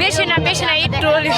பேசுனா பேசுனா ஏற்றோல்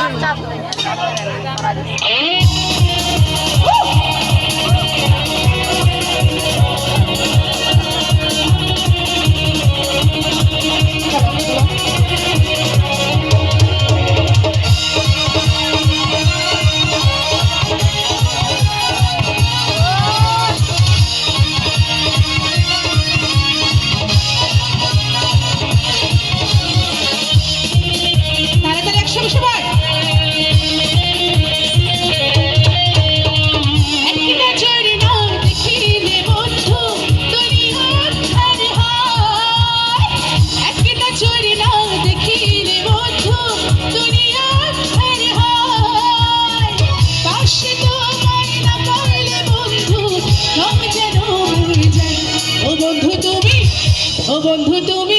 বন্ধু তুমি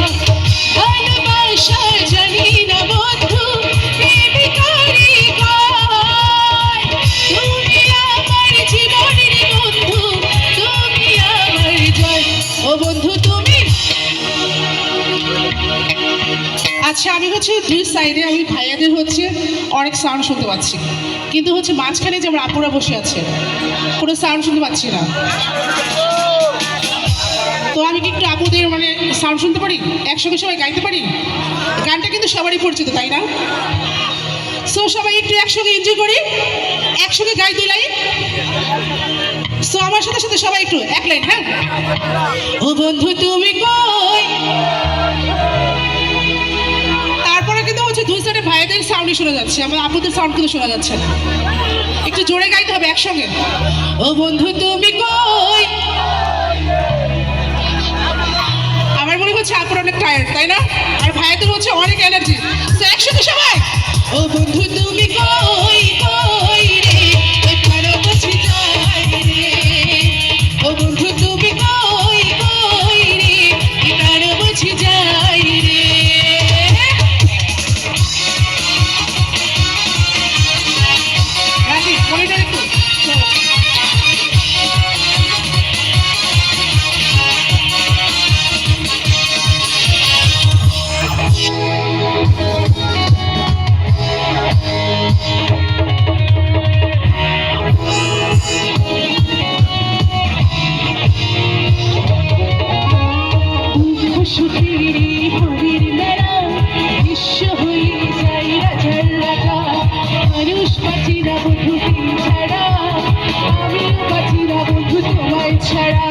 আচ্ছা আমি হচ্ছে দুই সাইডে আমি ভাইয়াদের হচ্ছে অনেক সাউন্ড শুনতে পাচ্ছি। কিন্তু হচ্ছে মাঝখানে যে আমার আপুরা বসে আছে, কোনো সাউন্ড শুনতে পাচ্ছি না। তো আমি কি একটু আপুদের মানে সাউন্ড শুনতে পারি? একসঙ্গে সবাই গাইতে পারি? গানটা কিন্তু সবারই পরিচিত, তাই না? সো সবাই একটু একসঙ্গে এনজয় করি। একসঙ্গে গাই দুই লাইন। সো আমার সাথে সাথে সবাই একটু এক লাইন হ্যাঁ? ও বন্ধু, তুমি কই? দুই ভাইদের সাউন্ডই শোনা যাচ্ছে, আমার আপুদের সাউন্ড কিন্তু শোনা যাচ্ছে না। একটু জোরে গাইতে হবে একসঙ্গে। ও বন্ধু, তুমি কই? আমার মনে হচ্ছে আপুর অনেক টায়ার্ড তাই না? আর ভাইয়াদের হচ্ছে অনেক এনার্জি ছাড়া